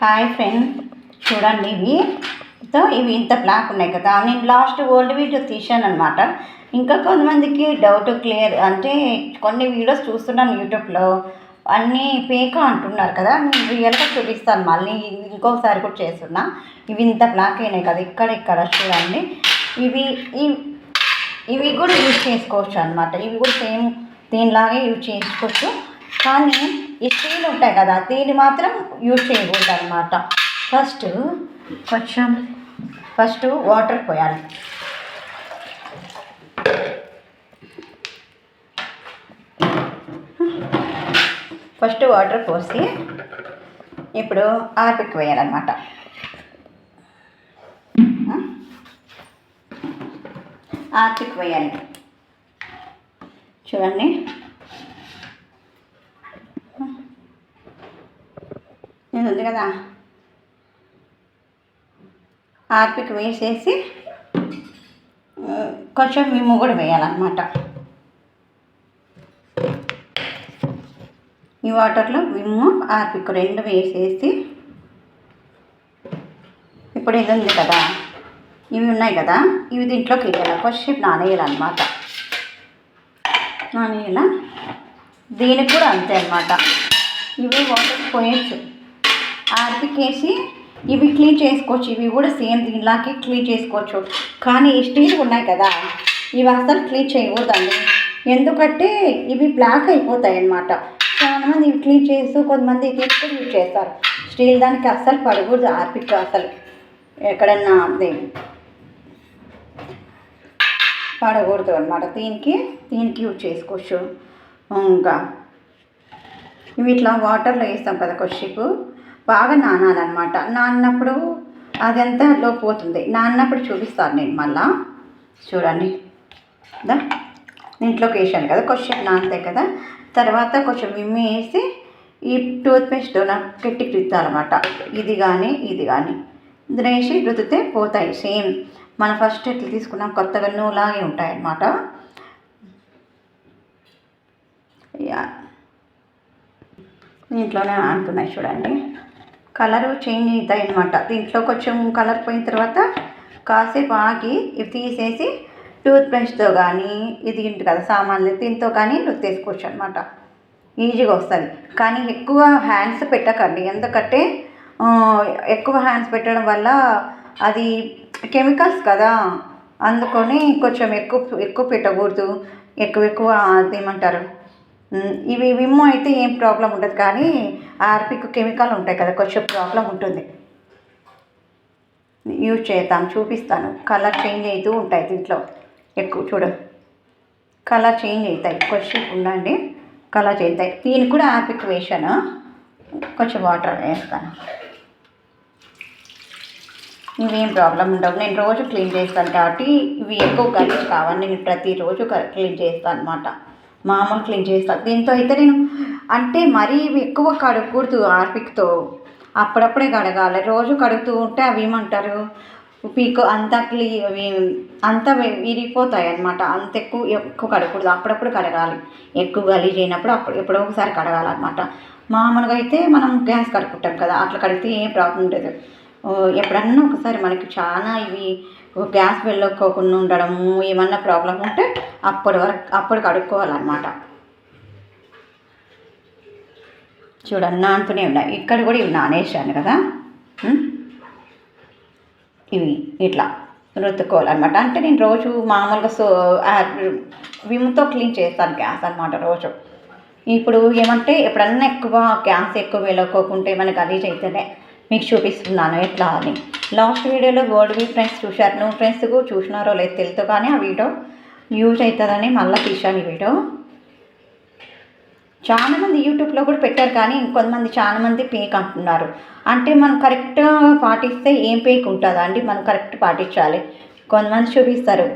Hi friend చూడండి ఇవి. తో ఇవి ఇంత బ్లాక్ ఉన్నాయి కదా. నేను లాస్ట్ ఓల్డ్ వీడియో తీశాను అనమాట ఇంకా కొంతమందికి డౌట్ క్లియర్ అంటే కొన్ని వీడియోస్ చూస్తున్నాను యూట్యూబ్లో అన్నీ పేక అంటున్నారు కదా. నేను రియల్గా చూపిస్తాను. మళ్ళీ ఇంకోసారి కూడా చేస్తున్నా. ఇవి ఇంత బ్లాక్ అయినాయి కదా. ఇక్కడ ఇక్కడ చూడండి. ఇవి ఇవి ఇవి కూడా యూజ్ చేసుకోవచ్చు అనమాట ఇవి కూడా సేమ్ దీనిలాగే యూజ్ చేసుకోవచ్చు. కానీ ఈ స్టీల్ ఉంటాయి కదా దీన్ని మాత్రం యూజ్ చేయకూడదు అనమాట ఫస్ట్ కొంచెం ఫస్ట్ వాటర్ పోయాలి. ఫస్ట్ వాటర్ పోసి ఇప్పుడు ఆర్పిక్ వేయాలన్నమాట ఆర్పిక్ వేయాలి. చూడండి. నేను ఉంది కదా. ఆర్పిక్ వేసేసి కొంచెం విమ్ము కూడా వేయాలన్నమాట. ఈ వాటర్లో విమ్ము ఆర్పిక్ రెండు వేసేసి ఇప్పుడు ఇది ఉంది కదా. ఇవి ఉన్నాయి కదా ఇవి దీంట్లోకి వేయాలి? కొద్దిసేపు నానేయాలన్నమాట నానేయాల దీనికి కూడా అంతే అనమాట ఇవి వాటర్ పోయచ్చు ఆర్పికేసి ఇవి క్లీన్ చేసుకోవచ్చు. ఇవి కూడా సేమ్ దీనిలాగే క్లీన్ చేసుకోవచ్చు. కానీ స్టీల్ ఉన్నాయి కదా ఇవి అస్సలు క్లీన్ చేయకూడదండి. ఎందుకంటే ఇవి బ్లాక్ అయిపోతాయి అన్నమాట. చాలామంది ఇవి క్లీన్ చేస్తూ కొంతమంది తీసుకుని యూజ్ చేస్తారు. స్టీల్ దానికి అస్సలు పడకూడదు ఆర్పిక్ అసలు. ఎక్కడన్నా పడకూడదు అనమాట దీనికి దీనికి యూజ్ చేసుకోవచ్చు. ఇంకా ఇవి ఇట్లా వాటర్లో వేస్తాం కదా కొద్దిసేపు. బాగా నానాలన్నమాట. నాన్నప్పుడు అదంతా లో పోతుంది. నాన్నప్పుడు చూపిస్తాను నేను మళ్ళా. చూడండి. దా ఇంట్లోకి వేసాను కదా కొద్దిసేపు నానతాయి కదా. తర్వాత కొంచెం విమ్మి వేసి ఈ టూత్పేస్ట్ నాకు గట్టికి రుద్దాలన్నమాట. ఇది కానీ ఇది కానీ ఇందులో వేసి రుద్దితే పోతాయి సేమ్. మనం ఫస్ట్ ఎట్లా తీసుకున్నాం? కొత్తగా నూలాగే ఉంటాయన్నమాట. యా. దీంట్లోనే ఆడుతున్నాయి చూడండి. కలరు చేంజ్ అవుతాయి అనమాట దీంట్లో కొంచెం కలర్ పోయిన తర్వాత కాసేపు ఆగి ఇవి తీసేసి టూత్ బ్రష్తో కానీ ఇది ఇంటి కదా సామాన్లు దీంతో కానీ రుద్దేసుకోవచ్చు అనమాట ఈజీగా వస్తుంది. కానీ ఎక్కువ హ్యాండ్స్ పెట్టకండి. ఎందుకంటే ఎక్కువ హ్యాండ్స్ పెట్టడం వల్ల అది కెమికల్స్ కదా. అందుకొని కొంచెం ఎక్కువ ఎక్కువ పెట్టకూడదు. ఎక్కువ ఎక్కువ అదేమంటారు? ఇవి విమ్మో అయితే ఏం ప్రాబ్లం ఉండదు. కానీ ఆర్పిక్ కెమికల్ ఉంటాయి కదా కొంచెం ప్రాబ్లం ఉంటుంది. యూజ్ చేద్దాం చూపిస్తాను. కలర్ చేంజ్ అవుతూ ఉంటాయి దీంట్లో. ఎక్కువ చూడ. కలర్ చేంజ్ అవుతాయి. కొంచెం ఉండండి. కలర్ చేంజ్ అవుతాయి. దీనికి కూడా ఆర్పిక్ వేసాను కొంచెం వాటర్ వేస్తాను. ఇవేం ప్రాబ్లం ఉండవు. నేను రోజు క్లీన్ చేస్తాను కాబట్టి ఇవి ఎక్కువ గలీజ్ కావాలి నేను ప్రతిరోజు క- క్లీన్ చేస్తాను అనమాట మామూలు క్లీన్ చేస్తాను దీంతో అయితే నేను అంటే మరీ ఇవి ఎక్కువ కడగకూడదు ఆర్పిక్తో. అప్పుడప్పుడే కడగాలి. రోజు కడుగుతూ ఉంటే అవి ఏమంటారు? పీకు అంతా క్లీ అవి అంతా విరిగిపోతాయి అనమాట అంత ఎక్కువ ఎక్కువ కడగకూడదు. అప్పుడప్పుడు కడగాలి. ఎక్కువ గలీజ్ అయినప్పుడు అప్పుడు ఎప్పుడో ఒకసారి కడగాలన్నమాట. మామూలుగా అయితే మనం గ్యాస్ కడుక్కుంటాం కదా. అట్లా కడిగితే ఏం ప్రాబ్లం ఉండదు. ఎప్పుడన్నా ఒకసారి మనకి చాలా ఇవి గ్యాస్ వెళ్ళకోకుండా ఉండడము ఏమన్నా ప్రాబ్లం ఉంటే అప్పటి వరకు అప్పుడు కడుక్కోవాలన్నమాట చూడన్నా అంటూనే ఉన్నాయి ఇక్కడ కూడా ఇవి నానేసాను కదా. ఇవి ఇట్లా రుద్దుకోవాలన్నమాట అంటే నేను రోజు మామూలుగా సో విమ్తో క్లీన్ చేస్తాను గ్యాస్ అనమాట రోజు. ఇప్పుడు ఏమంటే ఎప్పుడన్నా ఎక్కువ గ్యాస్ ఎక్కువ వెళ్ళకోకుంటే మనకి అది చేస్తేనే మీకు చూపిస్తున్నాను ఎట్లా అని. లాస్ట్ వీడియోలో గోల్డ్ వీ ఫ్రెండ్స్ చూశారు. నువ్వు ఫ్రెండ్స్ కూడా చూసినారో లేదు తెలుసు కానీ ఆ వీడియో యూజ్ అవుతుందని మళ్ళీ తీశాను ఈ వీడియో. చాలా మంది యూట్యూబ్లో కూడా పెట్టారు కానీ ఇంకొంతమంది చాలా మంది పేక్ అంటున్నారు. అంటే మనం కరెక్ట్ పాటిస్తే ఏం పేక్ ఉంటుందా అండి? మనం కరెక్ట్ పాటించాలి. కొంతమంది చూపిస్తారు.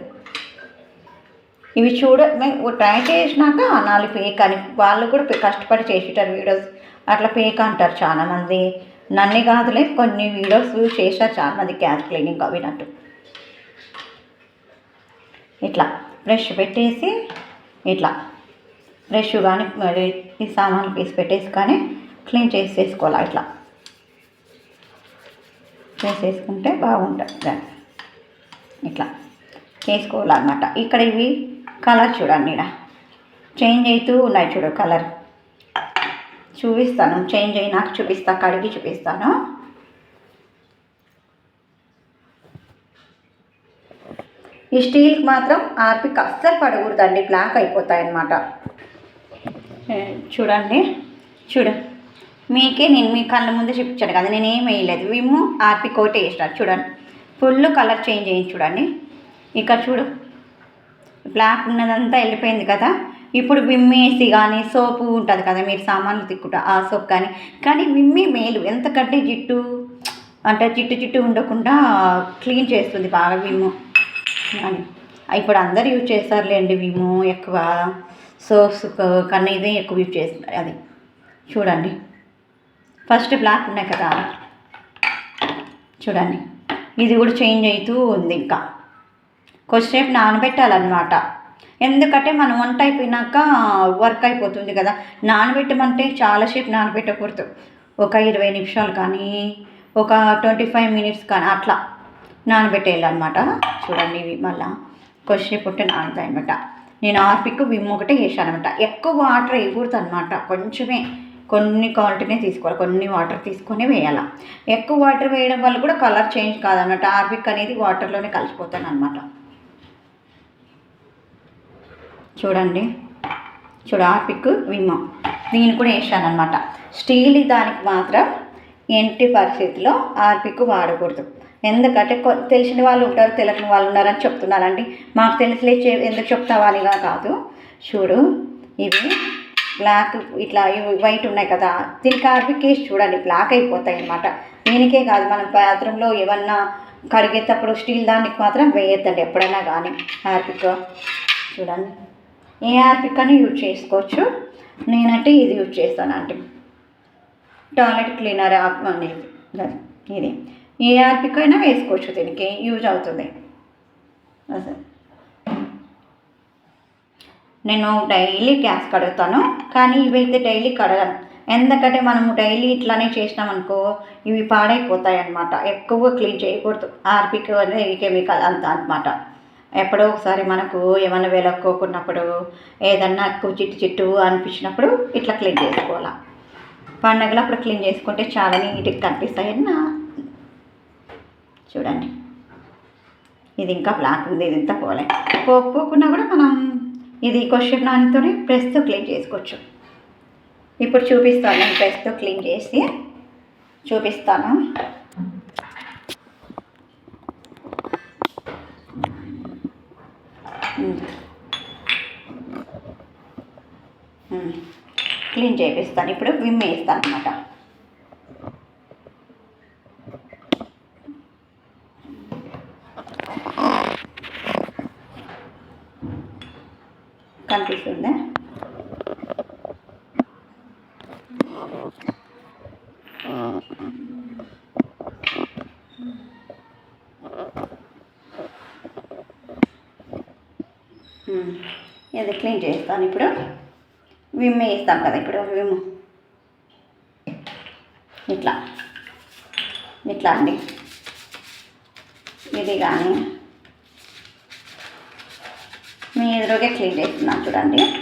ఇవి చూడ మేము ట్రై చేసినాక నాలుగు పేక్ అని. వాళ్ళు కూడా కష్టపడి చేసేటారు వీడియోస్ అట్లా పేక్ అంటారు చాలామంది. నన్ను కాదులే కొన్ని వీడియోస్ చేశారు చాలా మంది గ్యాస్ క్లీనింగ్ అవినట్టు. ఇట్లా బ్రష్ పెట్టేసి ఇట్లా. బ్రష్ కానీ మరి ఈ సామాన్లు పీసి పెట్టేసి కానీ క్లీన్ చేసేసుకోవాలి ఇట్లా. చేసేసుకుంటే బాగుంటుంది దాన్ని ఇట్లా చేసుకోవాలన్నమాట. ఇక్కడ ఇవి కలర్ చూడండి ఇక్కడ చేంజ్ అవుతూ ఉన్నాయి చూడు కలర్. చూపిస్తాను. చేంజ్ అయినాక చూపిస్తా కడిగి చూపిస్తాను. ఈ స్టీల్కి మాత్రం ఆర్పిక్ అస్సలు పడకూడదండి బ్లాక్ అయిపోతాయన్నమాట. చూడండి చూడు. మీకే నేను మీ కళ్ళ ముందే చూపించాను కదా నేను ఏం వేయలేదు. విమ్ము ఆర్పిక్ కోట్ వేసినాను చూడండి. ఫుల్ కలర్ చేంజ్ అయ్యింది చూడండి. ఇక్కడ చూడు. బ్లాక్ ఉన్నదంతా వెళ్ళిపోయింది కదా. ఇప్పుడు విమ్మేసి కానీ సోపు ఉంటుంది కదా మీరు సామాన్లు తిక్కుంటా ఆ సోప్ కానీ కానీ విమ్మి మేలు ఎంతకంటే జిట్టు అంటే జిట్టు జిట్టు ఉండకుండా క్లీన్ చేస్తుంది బాగా విమ్ము. అని ఇప్పుడు అందరు యూజ్ చేస్తారులేండి విమ్ము ఎక్కువ సోప్స్ కన్నా ఇదే ఎక్కువ యూజ్ చేస్తున్నారు అది చూడండి. ఫస్ట్ బ్లాక్ ఉన్నాయి కదా చూడండి. ఇది కూడా చేంజ్ అవుతూ ఉంది ఇంకా. కొద్దిసేపు నానబెట్టాలన్నమాట. ఎందుకంటే మనం వంట అయిపోయినాక వర్క్ అయిపోతుంది కదా. నానబెట్టమంటే చాలాసేపు నానబెట్టకూడదు. ఒక ఇరవై నిమిషాలు కానీ ఒక ట్వంటీ ఫైవ్ మినిట్స్ కానీ అట్లా నానబెట్టేయాలన్నమాట. చూడండి ఇవి మళ్ళా కొద్దిసేపు పుట్టి నానుతాయి అనమాట నేను ఆర్పిక్ విమ్ ఒకటే వేసాను అనమాట ఎక్కువ వాటర్ వేయకూడదు అనమాట కొంచెమే కొన్ని క్వాలిటీనే తీసుకోవాలి. కొన్ని వాటర్ తీసుకొని వేయాలి. ఎక్కువ వాటర్ వేయడం వల్ల కూడా కలర్ చేంజ్ కాదనమాట ఆర్పిక్ అనేది వాటర్లోనే కలిసిపోతాను అనమాట చూడండి. చూడు ఆర్పిక్ విమో. దీన్ని కూడా వేసాను అనమాట స్టీల్ దానికి మాత్రం ఎంటి పరిస్థితిలో ఆర్పిక్ వాడకూడదు. ఎందుకంటే కొ- తెలిసిన వాళ్ళు ఉంటారు తెలియని వాళ్ళు ఉన్నారని చెప్తున్నారండి. మాకు తెలిసిలే చే ఎందుకు చెప్తావా అనిగా కాదు. చూడు ఇవి బ్లాక్ ఇట్లా ఇవి వైట్ ఉన్నాయి కదా. దీనికి ఆర్పిక్ వేసి చూడండి బ్లాక్ అయిపోతాయి అన్నమాట దీనికే కాదు మనం బాత్రూంలో ఏమన్నా కడిగేటప్పుడు స్టీల్ దానికి మాత్రం వేయొద్దండి ఎప్పుడైనా కానీ హార్పిక్ చూడండి. ఏ యాపిక్ అని యూజ్ చేసుకోవచ్చు. నేనంటే ఇది యూజ్ చేస్తాను అంటే టాయిలెట్ క్లీనర్ యాప్ అనేది. ఇది. ఏ యాపిక్ అయినా వేసుకోవచ్చు దీనికి. యూజ్ అవుతుంది. అసలు. నేను డైలీ గ్యాస్ కడుగుతాను. కానీ ఇవైతే డైలీ కడగను. ఎందుకంటే మనము డైలీ ఇట్లానే చేసినామనుకో ఇవి పాడైపోతాయి అన్నమాట ఎక్కువ క్లీన్ చేయకూడదు. ఆర్పిక్ అనేది కెమికల్ అంత అనమాట ఎప్పుడో ఒకసారి మనకు ఏమైనా వెలక్కోకున్నప్పుడు ఏదన్నా ఎక్కువ చిట్టు చిట్టు అనిపించినప్పుడు ఇట్లా క్లీన్ చేసుకోవాలి. పండగలు అప్పుడు క్లీన్ చేసుకుంటే చాలా నీట్గా కనిపిస్తాయని నా చూడండి. ఇది ఇంకా బ్లాక్ ఉంది ఇది ఇంత పోలే. పోకపోకుండా కూడా మనం ఇది క్వశ్చన్ దానితో ప్రెస్తో క్లీన్ చేసుకోవచ్చు. ఇప్పుడు చూపిస్తాను నేను ప్రెస్తో క్లీన్ చేసి చూపిస్తాను. క్లీన్ చేపిస్తాను. ఇప్పుడు విమ్ వేస్తాను అనమాట కనిపిస్తుందా? ఇది క్లీన్ చేస్తాను ఇప్పుడు. విమ్ వేస్తాం కదా ఇప్పుడు విమ్ ఇట్లా. ఇట్లా అండి. ఇది కానీ. మీ ఎదురుగా క్లీన్ చేస్తున్నాను చూడండి.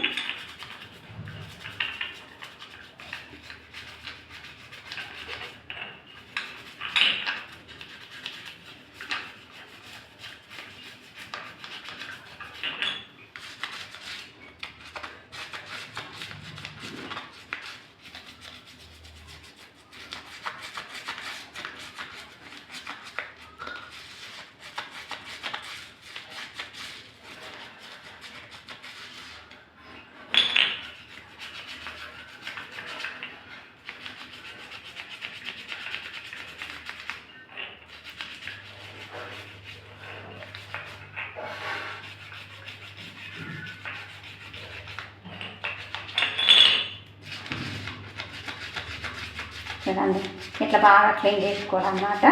చూడండి. ఇట్లా బాగా క్లీన్ చేసుకోవడం అన్నమాట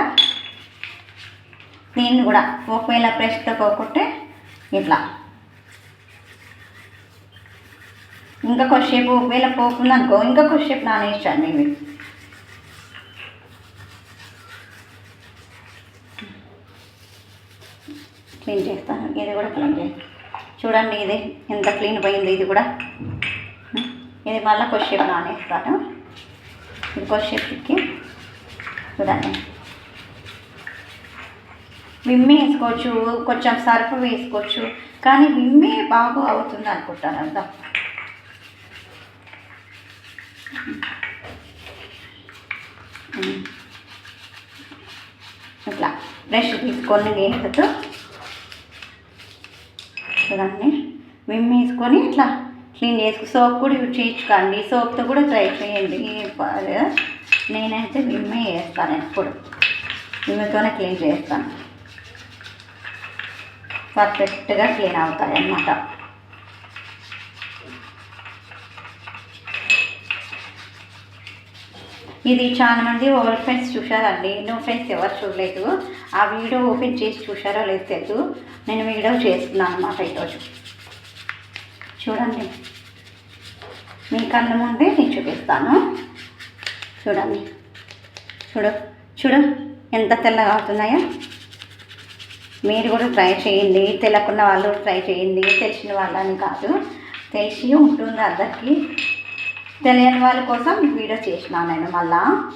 దీన్ని కూడా ఒకవేళ ప్రెస్తో పోకుంటే ఇట్లా. ఇంకా కొద్దిసేపు ఒకవేళ పోకుండా అనుకో ఇంకా కొద్దిసేపు నానేసాను ఇవి. క్లీన్ చేస్తాను. ఇది కూడా క్లీన్ చేస్తాను చూడండి ఇది ఎంత క్లీన్ పోయింది ఇది కూడా. ఇది మళ్ళీ కొద్దిసేపు నానేస్తాను. ఇంకో కొద్దిసేపుకి చూడండి. విమ్మి వేసుకోవచ్చు కొంచెం సర్ఫ్ వేసుకోవచ్చు కానీ విమ్మి బాగా అవుతుంది అనుకుంటాను అర్థం? ఇట్లా బ్రష్ తీసుకొని వేసుతూ చూడండి. విమ్ వేసుకొని ఇట్లా క్లీన్ చేసుకు సోప్ కూడా యూజ్ చేయించుకోండి. సోప్తో కూడా ట్రై చేయండి. నేనైతే విమ్మే వేస్తాను ఎప్పుడు. విమ్మితోనే క్లీన్ చేస్తాను. పర్ఫెక్ట్గా క్లీన్ అవుతాయి అన్నమాట ఇది చాలా మంది ఓవర్ ఫ్రెండ్స్ చూశారండి. నో ఫ్రెండ్స్ ఎవరు చూడలేదు. ఆ వీడియో ఓపెన్ చేసి చూశారో లేదు తెలియదు నేను వీడియో చేస్తున్నాను అన్నమాట ఈరోజు. చూడండి. మీ కళ్ళ ముందే నేను చూపిస్తాను. చూడండి. చూడు చూడు ఎంత తెల్లగా అవుతున్నాయో. మీరు కూడా ట్రై చేయండి. తెలియకున్న వాళ్ళు ట్రై చేయండి. తెలిసిన వాళ్ళని కాదు. తెలిసి ఉంటుంది అందరికీ. తెలియని వాళ్ళ కోసం వీడియో చేసినాను నేను మళ్ళా.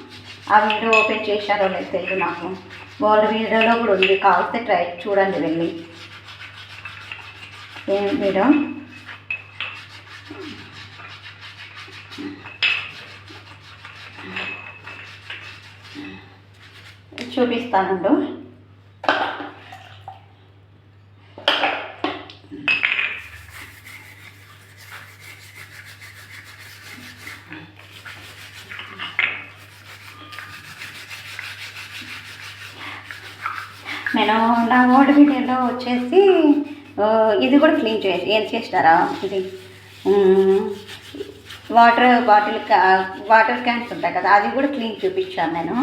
ఆ వీడియో ఓపెన్ చేశారో లేదు తెలియదు నాకు. వాళ్ళ వీడియోలో కూడా ఉంది. కావాల్సి ట్రై చూడండి వెళ్ళి. ఏం వీడియో? చూపిస్తానండు. నేను నా ఓల్డ్ వీడియోలో వచ్చేసి ఇది కూడా క్లీన్ చేసి ఏం చేసినారా ఇది? వాటర్ బాటిల్ వాటర్ క్యాన్స్ ఉంటాయి కదా అది కూడా క్లీన్ చూపించాను నేను.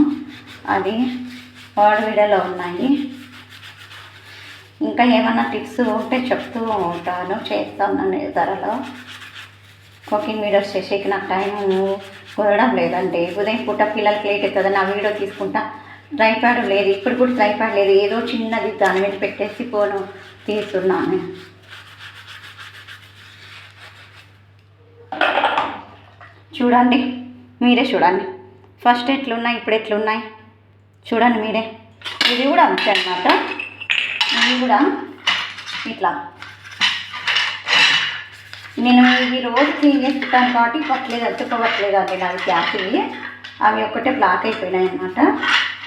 అది వాడవిడలో ఉన్నాయి. ఇంకా ఏమైనా టిప్స్ ఉంటే చెప్తూ ఉంటాను చేస్తాను నేను ధరలో. కుకింగ్ వీడియోస్ చేసేకి నాకు టైం కుదరడం లేదండి. ఉదయం పూట పిల్లలకి లేట్ అవుతుంది నా వీడియో తీసుకుంటా. ట్రైప్యాడ్ లేదు ఇప్పుడు కూడా ట్రైప్యాడ్ లేదు ఏదో చిన్నది దాని మీద పెట్టేసి ఫోను తీస్తున్నాను. చూడండి మీరే చూడండి. ఫస్ట్ ఎట్లున్నాయి ఇప్పుడు ఎట్లున్నాయి? చూడండి మీరే. ఇది కూడా అంతే అన్నమాట. ఇది కూడా ఇట్లా. నేను ఇవి రోజు క్లీన్ చేసుకుంటాను కాబట్టి పట్టలేదు అతుక్కోవట్లేదు అండి అవి గ్యాస్ ఇవి. అవి ఒక్కటే బ్లాక్ అయిపోయినాయి అనమాట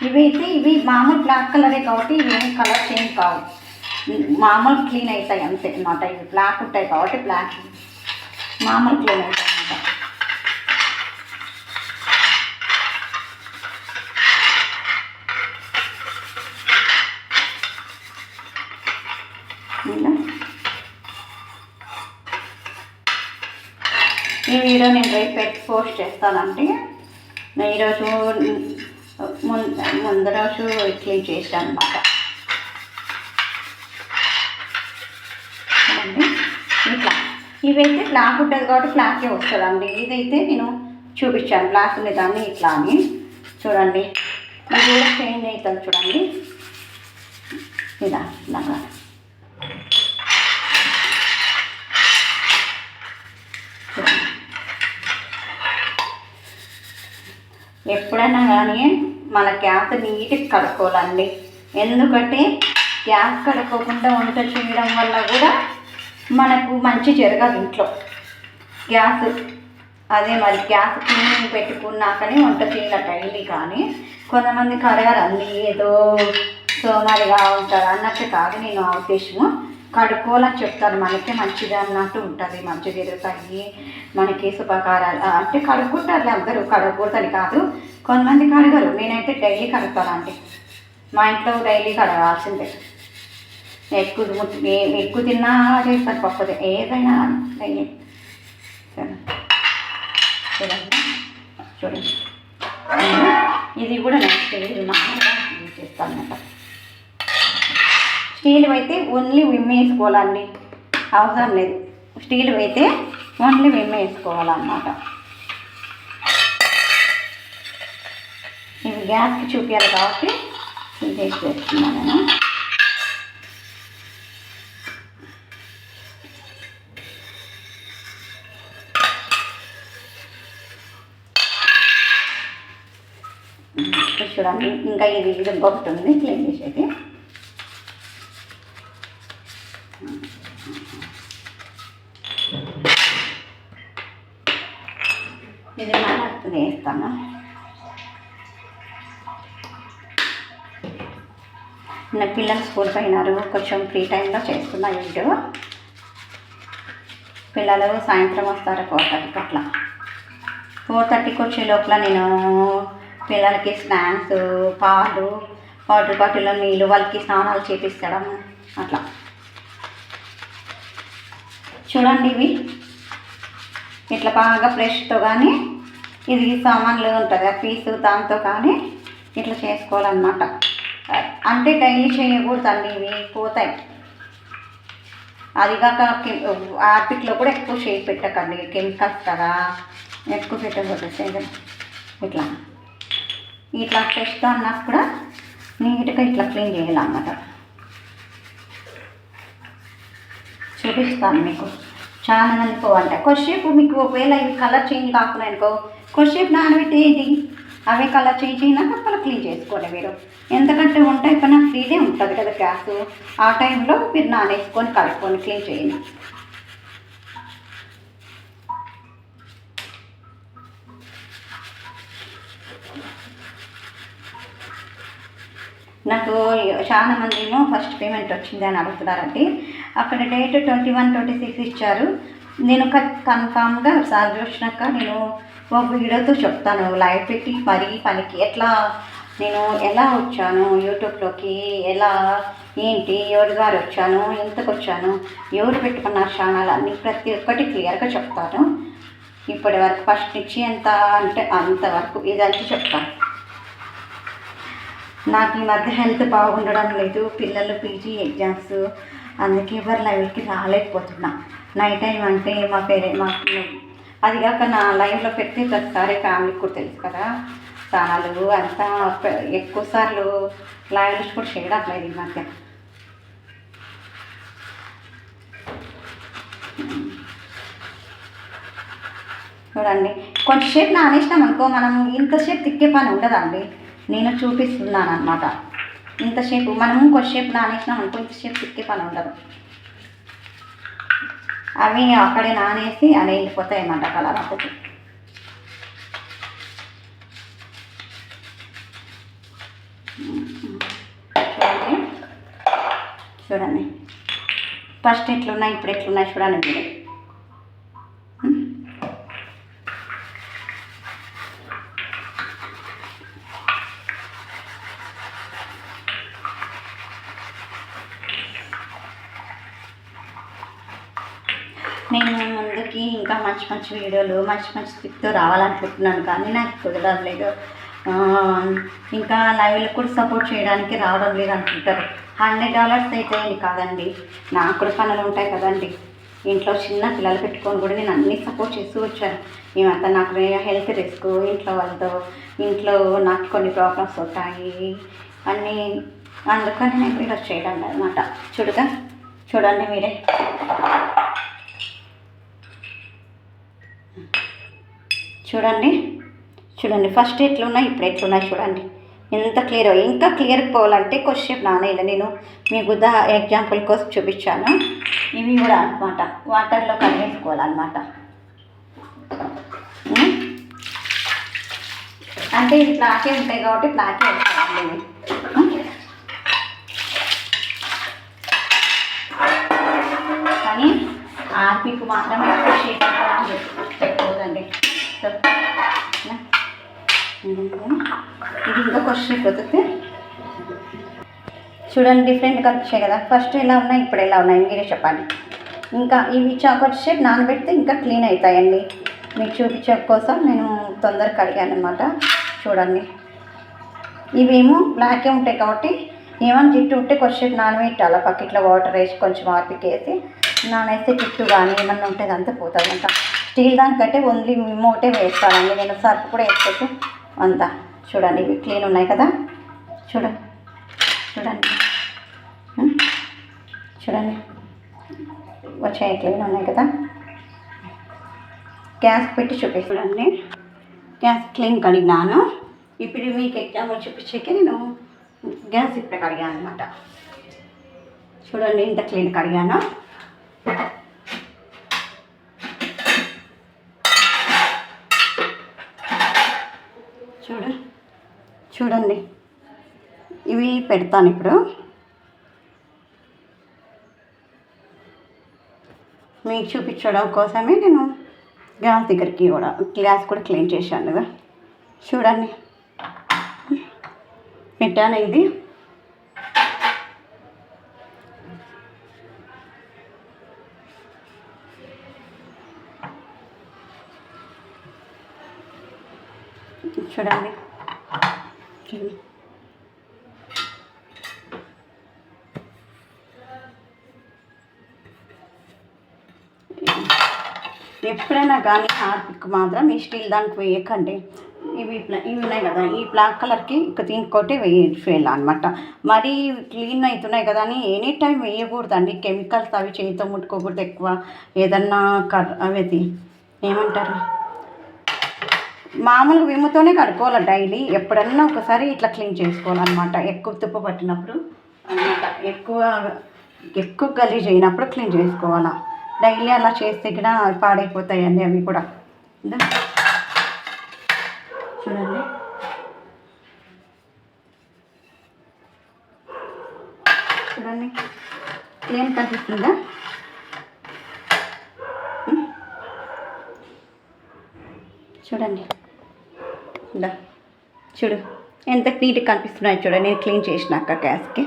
ఇవి అయితే ఇవి మామూలు బ్లాక్ కలరే కాబట్టి ఇవి ఏం కలర్ చేంజ్ కావు. మామూలు క్లీన్ అవుతాయి అంతే అనమాట ఇవి బ్లాక్ ఉంటాయి కాబట్టి బ్లాక్ మామూలు క్లీన్ అవుతాయి అన్నమాట ఇంకా ఈ వీడియో నేను రేపు పెట్టి పోస్ట్ చేస్తానండి. నేను ఈరోజు ముందు ముందు రోజు క్లీన్ చేశాను అనమాట ఇట్లా ఇవైతే ఫ్లాక్ ఉంటుంది కాబట్టి బ్లాకే వస్తుందండి. ఇదైతే నేను చూపించాను. ఫ్లాక్ ఉండేదాన్ని ఇట్లా అని. చూడండి. ఇది కూడా చేంజ్ అవుతుంది చూడండి. ఇలా ఇలా ఎప్పుడైనా కానీ మన గ్యాస్ నీట్గా కడుక్కోవాలండి. ఎందుకంటే గ్యాస్ కడుక్కోకుండా వంట చేయడం వల్ల కూడా మనకు మంచి జరగదు ఇంట్లో. గ్యాస్ అదే మరి గ్యాస్ క్లీనింగ్ పెట్టుకున్నాకనే వంట చేయాలి డైలీ కానీ కొంతమంది కడగరండి ఏదో సోమారిగా ఉంటారు అన్నట్టు కాదు నేను ఆ ఉద్దేశము. కడుక్కోవాలని చెప్తారు. మనకే మంచిది అన్నట్టు ఉంటుంది. మంచి జరుగుతాయి మనకి శుభకారాలు అంటే కడుక్కుంటారు అందరూ. కడగకూడదని కాదు. కొంతమంది కడగరు. నేనైతే డైలీ కడుగుతానండి మా ఇంట్లో డైలీ కడగాల్సిందే. ఎక్కువ ఎక్కువ తిన్నా చేస్తారు పప్పది. ఏదైనా డైలీ. చూడండి. చూడండి. ఇది కూడా నెక్స్ట్ మామూలుగా చేస్తాను అన్నమాట. స్టీల్ అయితే ఓన్లీ విమ్ వేసుకోవాలండి. అవసరం లేదు. స్టీల్ అయితే ఓన్లీ విమ్ వేసుకోవాలన్నమాట. ఇవి గ్యాస్కి చూపించాలి కాబట్టి చేస్తున్నాను నేను. చూడండి ఇంకా ఇది ఇది ఇంకొకటి ఉంది క్లీన్ చేసేది. పిల్లలు స్కూల్ పోయినారు కొంచెం ఫ్రీ టైంలో చేస్తున్నా వీడియో. పిల్లలు సాయంత్రం వస్తారు ఫోర్ థర్టీకి అట్లా. ఫోర్ థర్టీకి వచ్చే లోపల నేను పిల్లలకి స్నాక్స్ పాలు వాటర్ బాటిల్లో నీళ్ళు వాళ్ళకి స్నానాలు చేపిస్తడం అట్లా. చూడండి ఇవి. ఇట్లా బాగా ఫ్రెష్తో కానీ ఇది సామాన్లు ఉంటుంది ఆ పీసు దాంతో కానీ ఇట్లా చేసుకోవాలన్నమాట. అంటే డైలీ చేయకూడదండి ఇవి పోతాయి. అది కాక ఆర్పిక్లో కూడా ఎక్కువ చేయి పెట్టకండి. కెమికల్స్ కదా ఎక్కువ పెట్టకూడదు ఇట్లా. ఇట్లా ఫ్రెష్తో అన్నా కూడా నీట్గా ఇట్లా క్లీన్ చేయాలన్నమాట. చూపిస్తాను మీకు. చాలా మంది పోవంట కొద్దిసేపు మీకు ఒకవేళ ఇవి కలర్ చేంజ్ కాకుండా అనుకో కొద్దిసేపు నానబెట్టేది అవే కలర్ చేంజ్ అయినాక క్లీన్ చేసుకోండి మీరు. ఎందుకంటే వంట అయిపోయినా ఫ్రీదే ఉంటుంది కదా గ్యాస్. ఆ టైంలో మీరు నానేసుకొని కలుపుకొని క్లీన్ చేయండి. నాకు చాలా మంది ఏమో ఫస్ట్ పేమెంట్ వచ్చింది అని అడుగుతున్నారండి. అక్కడ date twenty one twenty six ఇచ్చారు నేను కన్ఫామ్గా సార్ వచ్చినాక నేను ఒక వీడియోతో చెప్తాను. లైవ్ పెట్టి మరీ పనికి ఎట్లా నేను ఎలా వచ్చాను? యూట్యూబ్లోకి ఎలా? ఏంటి? ఎవరి ద్వారా వచ్చాను? ఎంతకు వచ్చాను ఎవరు పెట్టుకున్నారు ఛానల్ అన్ని ప్రతి ఒక్కటి క్లియర్గా చెప్తాను. ఇప్పటి వరకు ఫస్ట్ నుంచి ఎంత అంటే అంతవరకు ఇదంతా చెప్తాను. నాకు ఈ మధ్య హెల్త్ బాగుండడం లేదు. పిల్లలు పీజీ ఎగ్జామ్స్ అందుకే ఎవరు లైవ్కి రాలేకపోతున్నా. నైట్ టైం అంటే మా పేరెంట్ మా అది కాక నా లైవ్లో పెట్టి ప్రతిసారి ఫ్యామిలీకి కూడా తెలుసు కదా. స్థానాలు అంతా ఎక్కువసార్లు సార్లు కూడా చేయడం లేదు ఈ మధ్య. చూడండి కొంచెంసేపు నానేసినాం అనుకో మనం ఇంతసేపు తిక్కే పని ఉండదండి. నేను చూపిస్తున్నాను అనమాట ఇంతసేపు మనము కొద్దిసేపు నానేసినాం అనుకో ఇంతసేపు తిక్కే పని ఉండదు. అవి అక్కడే నానేసి అవి వెళ్ళిపోతాయి అన్నమాట కలర్ అప్పుడు. చూడండి చూడండి. ఫస్ట్ ఎట్లున్నాయి ఇప్పుడు ఎట్లున్నాయి చూడండి మీరు. నేను ముందుకి ఇంకా మంచి మంచి వీడియోలు మంచి మంచి స్క్రిప్ట్తో రావాలనుకుంటున్నాను కానీ నాకు కుదరలేదు. ఇంకా లైవ్లకు కూడా సపోర్ట్ చేయడానికి రావడం లేదు అనుకుంటారు హండ్రెడ్ డాలర్స్ అయితే కాదండి. నాకు కూడా పనులు ఉంటాయి కదండి. ఇంట్లో చిన్న పిల్లలు పెట్టుకొని కూడా నేను అన్నీ సపోర్ట్ చేస్తూ వచ్చాను. మేమంతా నాకు హెల్త్ రిస్క్ ఇంట్లో వాళ్ళతో ఇంట్లో నాకు కొన్ని ప్రాబ్లమ్స్ ఉంటాయి అన్నీ అందుకని నేను ఇలా చేయడం అనమాట చూడగా చూడండి మీరే. చూడండి. చూడండి ఫస్ట్ ఎట్లున్నాయి ఇప్పుడు ఎట్లున్నాయి చూడండి. ఎంత క్లియర్ ఇంకా క్లియర్ పోవాలంటే కొద్దిసేపు నానేయాలి నేను మీకు దా ఎగ్జాంపుల్ కోసం చూపించాను. ఇవి కూడా అనమాట వాటర్లో కలిగేసుకోవాలన్నమాట అంటే ఇవి ప్లాకే ఉంటాయి కాబట్టి ప్లాకే వేసుకోవాలి కానీ ఆర్పికి మాత్రమే ఎక్కువ షేప్ ఇది ఇంకా క్వశ్చన్ కుదిరితే చూడండి డిఫరెంట్గా వచ్చాయి కదా. ఫస్ట్ ఎలా ఉన్నాయి ఇప్పుడు ఎలా ఉన్నాయి మీరే చెప్పండి. ఇంకా ఇవి చాకొచ్చేసేపు నానబెడితే ఇంకా క్లీన్ అవుతాయండి. మీకు చూపించే కోసం నేను తొందరగా కడిగాను అనమాట చూడండి. ఇవేమో బ్లాకే ఉంటాయి కాబట్టి ఏమైనా జిట్టు ఉంటే కొద్దిసేపు నానబెట్టాలి. బకెట్లో వాటర్ వేసి కొంచెం ఆర్పికేసి నానేస్తే జిట్టు కానీ ఏమన్నా ఉంటే అంతా పోతుంది అంట స్టీల్ దానికంటే ఓన్లీ మూటే వేస్తానండి. నేను సర్ఫ్ కూడా వేసుకోవచ్చు. అంతా చూడండి ఇవి క్లీన్ ఉన్నాయి కదా? చూడండి. చూడండి చూడండి. వచ్చాయి క్లీన్ ఉన్నాయి కదా? గ్యాస్ పెట్టి చూపిస్తానండి గ్యాస్ క్లీన్ కడిగినాను. ఇప్పుడు మీకు ఎగ్జాంపుల్ చూపించేకి నేను గ్యాస్ ఇప్పుడు కడిగాను అనమాట చూడండి ఇంత క్లీన్ కడిగాను చూడ చూడండి. ఇవి పెడతాను ఇప్పుడు. మీకు చూపించడం కోసమే నేను గ్యాస్ దగ్గరికి కూడా గ్లాస్ కూడా క్లీన్ చేశాను కదా. చూడండి. పెట్టాను ఇది. చూడండి. ఎప్పుడైనా కానీ హార్పిక్ మాత్రం ఈ స్టీల్ దానికి వేయకండి. ఇవి ఇవి ఉన్నాయి కదా ఈ బ్లాక్ కలర్కి ఇక ఇంకోటి వేయాలన్నమాట. మరీ క్లీన్ అవుతున్నాయి కదా అని ఎనీ టైం వేయకూడదండి. కెమికల్స్ అవి చేతితో ముట్టుకోకూడదు ఎక్కువ. ఏదన్నా కర్ అవి అది ఏమంటారు? మామూలుగా విమ్ముతోనే కడుక్కోవాలి డైలీ. ఎప్పుడన్నా ఒకసారి ఇట్లా క్లీన్ చేసుకోవాలన్నమాట. ఎక్కువ తుప్పు పట్టినప్పుడు అనమాట ఎక్కువ ఎక్కువ గలీజ్ అయినప్పుడు క్లీన్ చేసుకోవాలా. డైలీ అలా చేస్తే కూడా పాడైపోతాయండి అవి కూడా. చూడండి. చూడండి. క్లీన్ కనిపిస్తుందా? చూడండి. ఇలా చూడు ఎంత నీట్గా కనిపిస్తున్నాయి చూడండి నేను క్లీన్ చేసినాక గ్యాస్కి.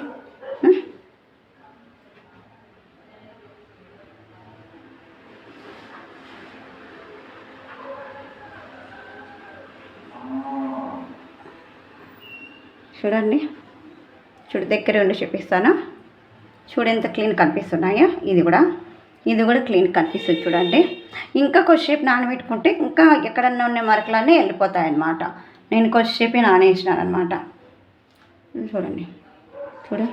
చూడండి. చూడు దగ్గర ఉండి చూపిస్తాను. చూడు ఎంత క్లీన్ కనిపిస్తున్నాయో ఇది కూడా. ఇది కూడా క్లీన్ కనిపిస్తుంది చూడండి. ఇంకా కొద్దిసేపు నానబెట్టుకుంటే ఇంకా ఎక్కడన్నా ఉన్న మరకలన్నీ వెళ్ళిపోతాయన్నమాట. నేను కొద్దిసేపు నానేసినాను అనమాట చూడండి. చూడు.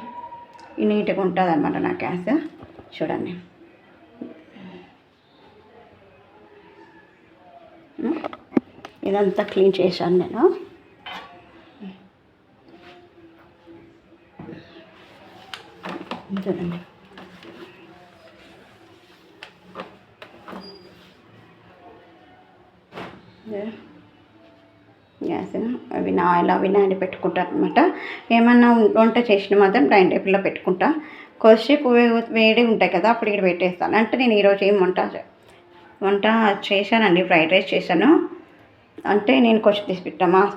నీట్గా ఉంటుంది అనమాట నా గ్యాస్. చూడండి. ఇదంతా క్లీన్ చేశాను నేను. చూడండి గ్యాస్ అవి నా ఆయిల్ అవి నాని పెట్టుకుంటాను అనమాట ఏమన్నా వంట చేసిన మాత్రం డైనింగ్ టేబుల్లో పెట్టుకుంటా. కొద్దిసేపు వేడి ఉంటాయి కదా అప్పుడు ఇక్కడ పెట్టేస్తాను. అంటే నేను ఈరోజు ఏం వంట వంట చేశానండి ఫ్రైడ్ రైస్ చేశాను. అంటే నేను కొంచెం తీసి పెట్టాను మా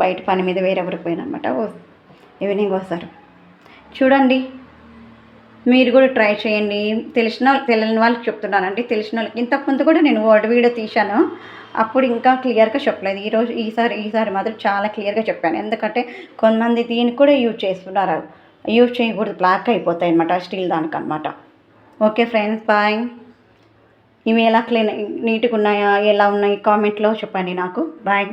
బయట పని మీద వేరే ఊరికి పోయినమాట ఈవినింగ్ వస్తారు. చూడండి. మీరు కూడా ట్రై చేయండి. తెలిసిన వాళ్ళు తెలియని వాళ్ళకి చెప్తున్నానండి. తెలిసిన వాళ్ళకి ఇంతకుముందు కూడా నేను వర్డ్ వీడియో తీశాను. అప్పుడు ఇంకా క్లియర్గా చెప్పలేదు. ఈరోజు ఈసారి ఈసారి మాత్రం చాలా క్లియర్గా చెప్పాను. ఎందుకంటే కొంతమంది దీన్ని కూడా యూజ్ చేస్తున్నారు. యూజ్ చేయకూడదు. బ్లాక్ అయిపోతాయి అనమాట స్టీల్ దానికనమాట ఓకే ఫ్రెండ్స్ బాయ్ ఇవి ఎలా క్లీన్ నీట్గా ఉన్నాయా? ఎలా ఉన్నాయి? కామెంట్లో చెప్పండి నాకు. బాయ్